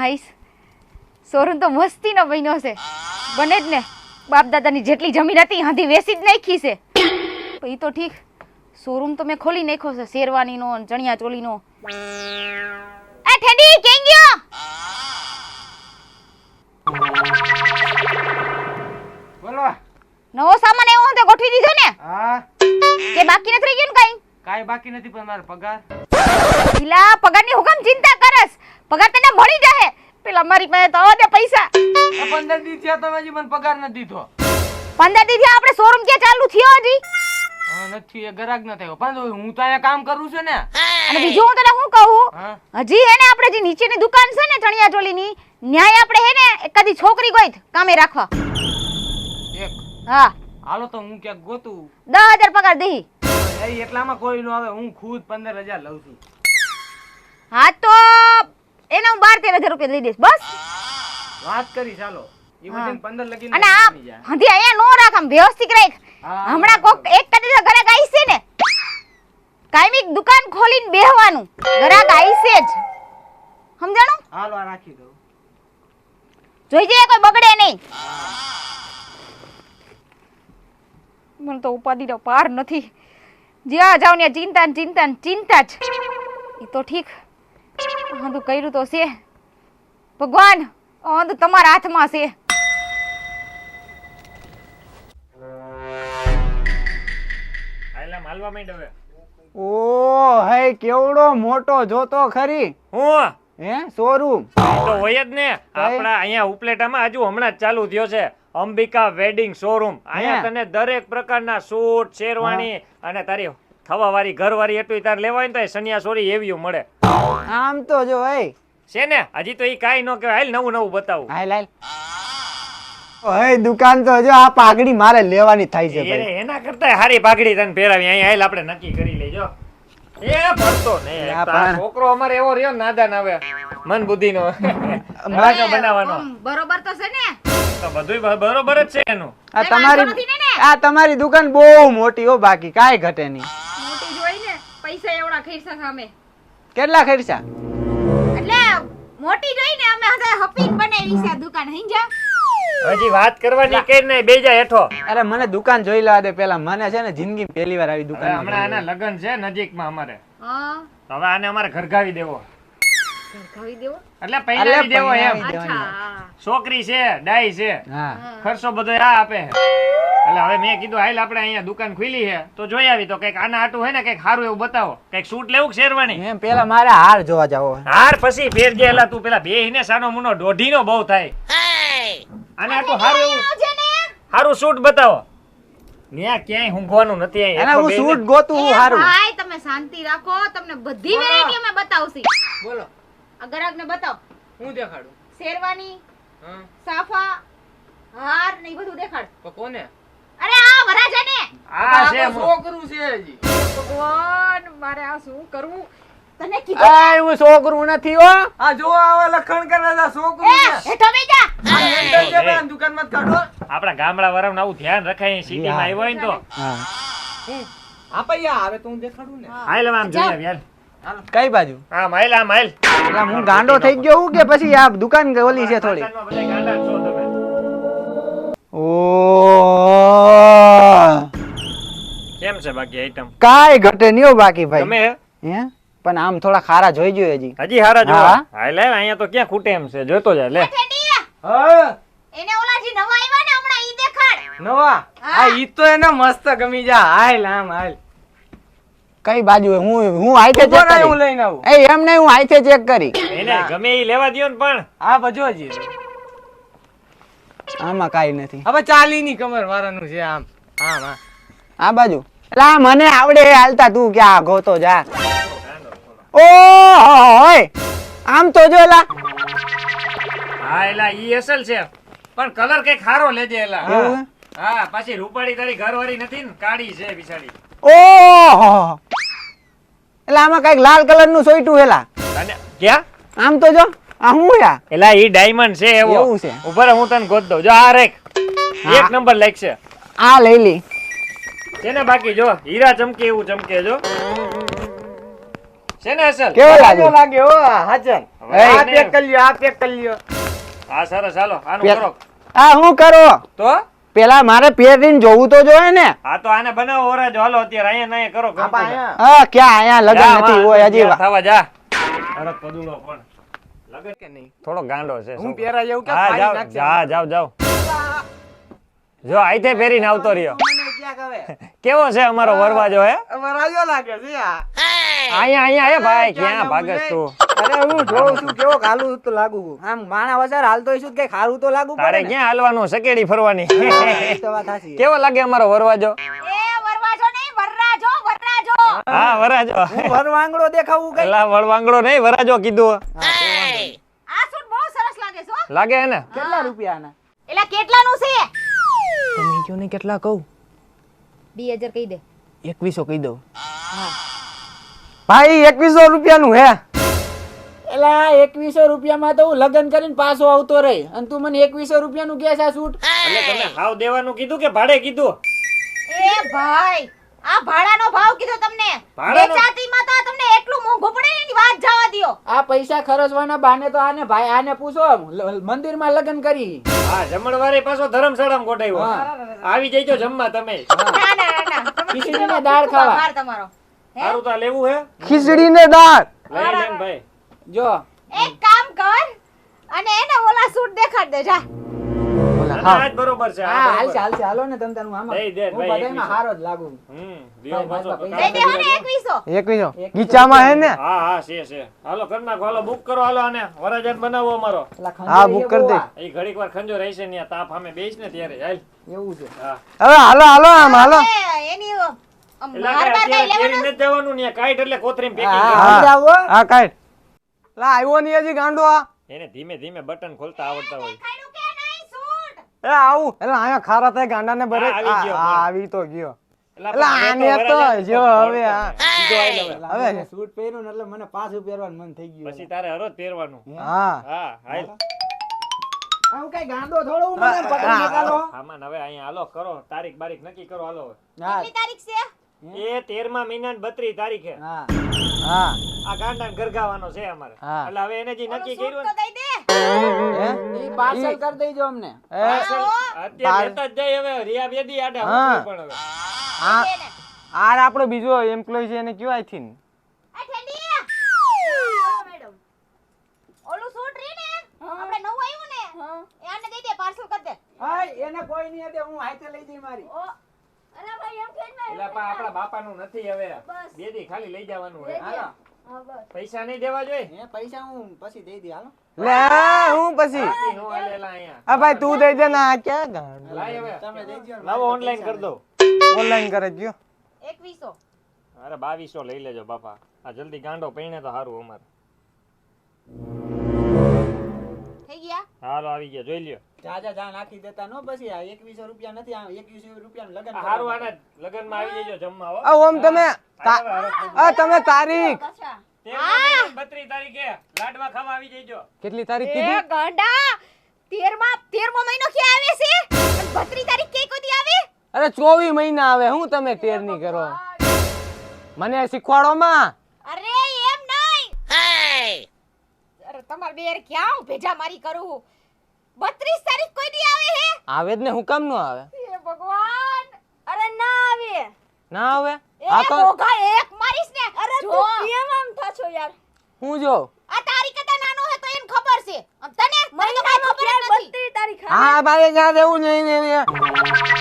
હાઈસ સોરું તો મસ્તીનો બન્યો છે. બને જ ને. બાપ દાદાની જેટલી જમીન હતી હાથી વેસી જ નાખી છે. એ તો ઠીક. શોરૂમ તો મેં ખોલી નાખ્યો છે શેરવાનીનો ચણિયા ચોલીનો એ ઠેડી કેમ ગયો? બોલો. નવો સામાન એવો તો ગોઠવી દીધો ને. હા. કે બાકી નથી રહી ગયું ને કઈ? કાંઈ બાકી નથી પણ મારો પગાર. પેલા પગારની હુકમ ચિંતા કરસ પગાર તને મળી જશે પેલા મારી પાસે તો દે પૈસા. પંદર દી થયા તમે હજી મને પગાર નથી દીધો. પંદર દી થયા આપણે શોરૂમ કે ચાલુ થયો હજી? નથી એ ગરાગ ન થયો. પણ હું તો અહીંયા કામ કરું છું ને. અને બીજું હું તને શું કહું? હજી હે ને આપણે જે નીચેની દુકાન છે ને ચણિયા ચોલીની ન્યાય આપણે હે ને એકાદી છોકરી ગોઈત કામે રાખવા. એક. હા. હાલો તો હું ક્યાંક ગોતું. દસ હજાર પગાર એ એટલામાં કોઈ નો આવે. હું ખુદ પંદર હજાર લઉં છું. હા તો એને હું બાર તેર હજાર રૂપિયા લઈ દઈશ બસ. વાત કરી ચાલો. અને આ હજી અહીંયા નો રાખ આમ વ્યવસ્થિત રાખ. હમણાં કોક એક કદી તો ઘરાક આઈશે ને. કાયમી દુકાન ખોલીને બેહવાનું. ઘરાક આઈશે જ. સમજાણું? હાલો આ રાખી દઉં. જોઈ જઈએ કોઈ બગડે નહીં. મને તો ઉપાધિનો પાર નથી. જ્યાં જાવ ને ચિંતા ને ચિંતા ને ચિંતા જ. એ તો ઠીક. હા તો કર્યું તો છે. ભગવાન આંધું તમારા હાથમાં છે. આયલા માલવા માંડ હવે. ઓ હે કેવડો મોટો જોતો ખરી. હું? હે શોરૂમ. તો હોય જ ને. આપણા અહીંયા ઉપલેટામાં હજુ હમણાં જ ચાલુ થયો છે. Ambika wedding showroom. અહીંયા તને દરેક પ્રકારના સૂટ શેરવાણી અને તારી થવાવાળી ઘરવાળી એટલું તાર લેવાય ને તો એ સનિયા સોરી એવી મળે. આમ તો જો એ છે ને? હજી તો એ કાંઈ ન કહેવાય. હાલ નવું નવું બતાવું. હાલ હાલ. દુકાન તો જો આ પાઘડી મારે લેવાની થાય છે ભાઈ. એના કરતા હારી પાઘડી તને પહેરાવી. અહીંયા હાલ આપણે નક્કી કરી લેજો. એ છોકરો અમારે એવો રહ્યો નાદાન મન બુદ્ધિનો. મને- બનાવવાનો? બરોબર તો છે ને? તો બધુંય બરોબર જ છે એનું. આ તમારી? આ તમારી દુકાન બહુ મોટી હો બાકી કઈ ઘટે નહીં. મોટી જોઈ પૈસા એવડા ખર્ચા સામે. કેટલા ખર્ચા એટલે મોટી જોઈને અમે હવે હપીક બનાવી છે દુકાન હંજા હજી વાત કરવાની કે નહીં બેજા હેઠો. અરે મને દુકાન જોઈ લેવા દે પેલા. મને છે ને જિંદગી પહેલી વાર આવી દુકાન હમણાં આના લગ્ન છે નજીકમાં અમારે. હા. હવે આને અમારે ઘરગાવી દેવો. એટલે પહેરાવી દેવો એમ. છોકરી છે ડાઈ છે. ખર્ચો બધો આ આપે એટલે હવે મેં કીધું હાલ આપણે અહીંયા દુકાન ખુલી છે. તો જોઈ આવી તો કંઈક આના આટું હોય ને કંઈક સારું એવું બતાવો. કંઈક સૂટ લેવું શેરવાની? એમ પેલા મારે હાર જોવા જાવો. હાર પછી ફેરજે એલા તું પેલા બેહીને સાનો મુનો દોઢીનો બહુ થાય. આને આટું સારું એવું. સારું સૂટ બતાવો. ન્યા ક્યાંય હુંઘવાનું નથી. અને હું સૂટ ગોતું હું સારું ભાઈ તમે શાંતિ રાખો તમને બધી વેરાયટી અમે બતાવશી. બોલો. આ ગ્રાહકને બતાવ. હું દેખાડું? શેરવાની હા. સાફા હાર ને ઈ બધું દેખાડ. તો કોને? અરે આ વરાજાને. આ છે છોકરું છે હજી. ભગવાન મારે આ શું કરવું? તને કીધું આ હું છોકરું નથી હો. આ જો આવા લખણ કરે છે છોકરું છે. હેઠો બેસી જા. દુકાન જ કાઢો. આપણા ગામડા વરમ આવું ધ્યાન રખાય સિટીમાં આવ્યો હોય ને તો. હા આ પૈયા આવે તો હું દેખાડું ને. હાલ આમ જોઈએ હાલ. કઈ બાજુ? આમ માઇલ આ માઇલ. એટલે હું ગાંડો થઈ ગયો હું કે પછી આ દુકાન ઓલી છે થોડી? પાટણમાં બધાય ગાંડા જ છો તમે. ઓ. કેમ છે બાકી આઈટમ કાઈ ઘટે નહીં બાકી ભાઈ. તમે હે? હે? પણ આમ થોડા ખારા જોઈ જોઈએ હજી. હજી હારા હા. લે અહીંયા તો ક્યાં ખૂટે એમ છે? જોતો જા લે. હા. એને ઓલા જે નવા આવ્યા ને હમણાં ઈ દેખાડ. નવા? આ ઈ તો એને મસ્ત ગમી જા. હાલ આમ હાલ. કઈ બાજુ હું હું ઊભો ચેક કરી. હું લઈને આવું. એ એમ નહીં હું આઈથે ચેક કરી. એને ગમે એ લેવા દ્યો ને પણ. આ બજો હજી આમાં કાઈ નથી. હવે ચાલી ની કમર વાળાનું છે આમ. આમ હા. આ બાજુ. એટલે આ મને આવડે હાલતા. તું ક્યાં ગોતો જા. ઓ હોય આમ તો જો એલા હા એલા ઈ અસલ છે. પણ કલર કંઈક ખારો લેજે એલા. હા? પાછી રૂપાળી તારી ઘરવાળી નથી ને કાળી છે બિચારી ઓહો એટલે આમાં કંઈક લાલ કલરનું સોઈટું હેલા ક્યાં? આમ તો જો આ હું યા? એલા ઈ ડાયમંડ છે એવો. એવું છે? ઉપર હું તને ગોત દઉં. જો આ રેક એક નંબર નંબર છે આ લઈ લી. છે બાકી જો હીરા ચમકે એવું ચમકે જો. છે ને અસલ? કેવો લાગે? લાગે? ઓ હાજર. આ પેક કરી લ્યો આ પેક કરી લ્યો. હા સરસ. હાલો આનું કરો. આ હું કરો? તો? પેલા મારે પહેરીને જોવું તો જોઈએ ને. હા તો આને બનાવો હાલો અત્યારે અહીંયા કરો હા ક્યાં? અહીંયા લગન નથી હોય હજી થવા જા. અરે પદુડો પણ. લગન કે નહીં? થોડો ગાંડો છે હું પહેરા જેવું કે હા ફાડી જા જાઓ જાઓ. જો આઈથે ફેરીને આવતો રહ્યો. કેવો છે અમારો વરવાજો હે? વરાજો લાગે છે આ. અહીંયા અહીંયા ભાઈ ક્યાં ક્યાં ભાગસ છે? અરે હું જોઉં છું કેવો ખાલું તો લાગુ આમ માણા વસાર હાલતો હશું કે ખારું તો લાગુ તારે ક્યાં હાલવાનું સકેડી ફરવાની? એ તો વાત સાચી કેવો લાગે અમારો વરવાજો? એ વરવાજો નહીં વરરાજો વરરાજો. હા વરાજો વરવાંગડો દેખાવું કઈ? નહીં વરાજો કીધું. આ સૂટ બહુ સરસ લાગે છે લાગે ને કેટલા રૂપિયાના? એલા કેટલાનું છે? તમે કયો ને કેટલા કહું? બે હજાર કહી દે. એકવીસો કહી દઉં. ભાઈ એકવીસો રૂપિયાનું હે. એલા એકવીસો રૂપિયામાં તો હું લગ્ન કરીને પાછો આવતો રહી. અને તું મને એકવીસો રૂપિયાનું કે છે આ સૂટ? એટલે તમે હાવ દેવાનું કીધું કે ભાડે કીધું? એ ભાઈ આ ભાડાનો ભાવ કીધો તમને? વેચાતીમાં તો તમને એટલું મોંઘું પડે એની વાત જવા દ્યો. આ પૈસા ખર્ચવાના બાને તો આને ભાઈ આને પૂછો મંદિર મંદિરમાં લગ્ન કરી. હા જમણવારે પાછો ધર્મશાળામાં ગોઠવ્યો. હા. આવી જઈજો જમવા તમે. ના ના ના, ખીચડીને દાળ ખાવા. તમારો. હે? તા લેવું હે? ખીચડી ને દાળ. લઈ લે ભાઈ. જો. એક કામ કર અને એને ઓલા સૂટ દેખાડ દે જા. આ બરોબર છે હા હાલ ચાલ છે. હાલો ને તમ તારું આમાં. દે દે, ભાઈ, બધાયમાં હારો જ લાગુ. હમ દિયો પાછો દે પગાર દઈ દેવો ને કરી એકવીસો એકવીસો એકવીસો ગીચામાં હે ને? હા હા છે છે. હાલો કર નાખો. હાલો બુક કરો હાલો આને. વરાજન બનાવો અમારો. હા, બુક કર દે. એ ઘડીક વાર ખંજો રહેશે ને તાપ અમે બેસ ને ત્યારે. હાલ. એવું છે. હા. હવે હાલો હાલો આમ હાલો. એની આમ એટલે બાર બાર કઈ અત્યારે લેવાનું કેરી નથી જવાનું ને કાઈટ એટલે કોથરીમ પેકિંગ હા, કરવાનું. હા. સમજાવો. હા કાઢ લા આવ્યો નહીં હજી ગાંડો આ. એને ધીમે ધીમે બટન ખોલતા આવડતા હોય. ખાડું કે નહીં સૂટ એ આવું. એટલે અહીંયા ખારા થાય ગાંડાને બરે હા, આવી ગયો, આ- આ બોલ. આવી તો ગયો. એલા એલા, પણ મેં આને તો વરાજન જો ખોલતો હવે આ. નથી. સીધો આઈ લે હવે. એટલે હવે. મેં સૂટ પહેર્યું એટલે મને પાછું પહેરવાનું મન થઈ ગયું. પછી તારે હરોજ પહેરવાનું. હા? હા. હાલ. આવું કઈ ગાંડો થોડો હું મને પકડી નકાલો સામાન હવે અહીંયા હાલો કરો. તારીખ બારીખ નક્કી કરો હાલો કેટલી તારીખ છે? એ તેરમા મહિના બત્રીસ તારીખે. હા. હા. આ ગાંડા ગરગાવાનો છે અમારે. એટલે હવે એને જે નક્કી કર્યું તો ને, દઈ દે. હે? ઈ પાર્સલ કરી દેજો અમને. એ, અત્યારે લેતા જ જાય હવે. રિયા બેદી આડા હા. પણ હવે. આ આપણો બીજો એમ્પ્લોય છે એને કયો આઈ થિંક આ ઠેડી. બોલો મેડમ. ઓલું સૂટ રી ને? આપણે નવું આવ્યું ને? એ આને દઈ દે પાર્સલ કરી દે. હા એને કોઈ નહીં દે હું હાથે લઈ જઈ મારી. એટલે પા આપણા બાપાનું નથી હવે. બેદી ખાલી લઈ જવાનું હોય. હાલો. પૈસા નહીં દેવા જોઈએ? હે પૈસા હું પછી દઈ દી હાલો. લે હું પછી? આ ભાઈ તું દઈ દે ને આ ક્યાં ગાંડો? લાય હવે. તમે દઈ. ઓનલાઈન કરી દો ઓનલાઈન કરે અરે બાવીસો લઈ લેજો બાપા. આ જલ્દી ગાંડો પૈણે તો સારું અમારે. હાલો આવી ગયા જોઈ લ્યો. જાજા જા નાખી દેતા નો પછી આ 2100 રૂપિયા નથી આ 2100 રૂપિયા લગન હારો આને લગનમાં આવી જજો જમવા આ ઓમ તમે આ તમે તારીખ. અચ્છા તેરમા બત્રીસ તારીખે લાડવા ખાવા આવી જજો. કેટલી તારીખ એ કીધી ગાંડા તેરમા તેરમો મહિનો ક્યાં આવે છે? અને બત્રી તારીખ કે કોઈ આવે? અરે ચોવીસ મહિના આવે હું તમે તેરની કરો? મને શીખવાડો માં. અરે એમ નહીં. અરે તમાર બે ક્યાં ભેજા મારી કરું બત્રીસ તારીખ કોઈ દી આવે હે? આવે જ ને હું કામ નો આવે? હે ભગવાન! અરે ના આવે. ના આવે? એ આ તો ઓગા એક મારીશ ને. અરે તું કેમ આમ થાશો યાર? હું જો. આ તારી કરતા નાનો હે તો એને ખબર છે. આમ તને? મને તો કાંઈ ખબર નથી. 32 તારીખ હા ભાઈ જ્યાં રહેવું નહીં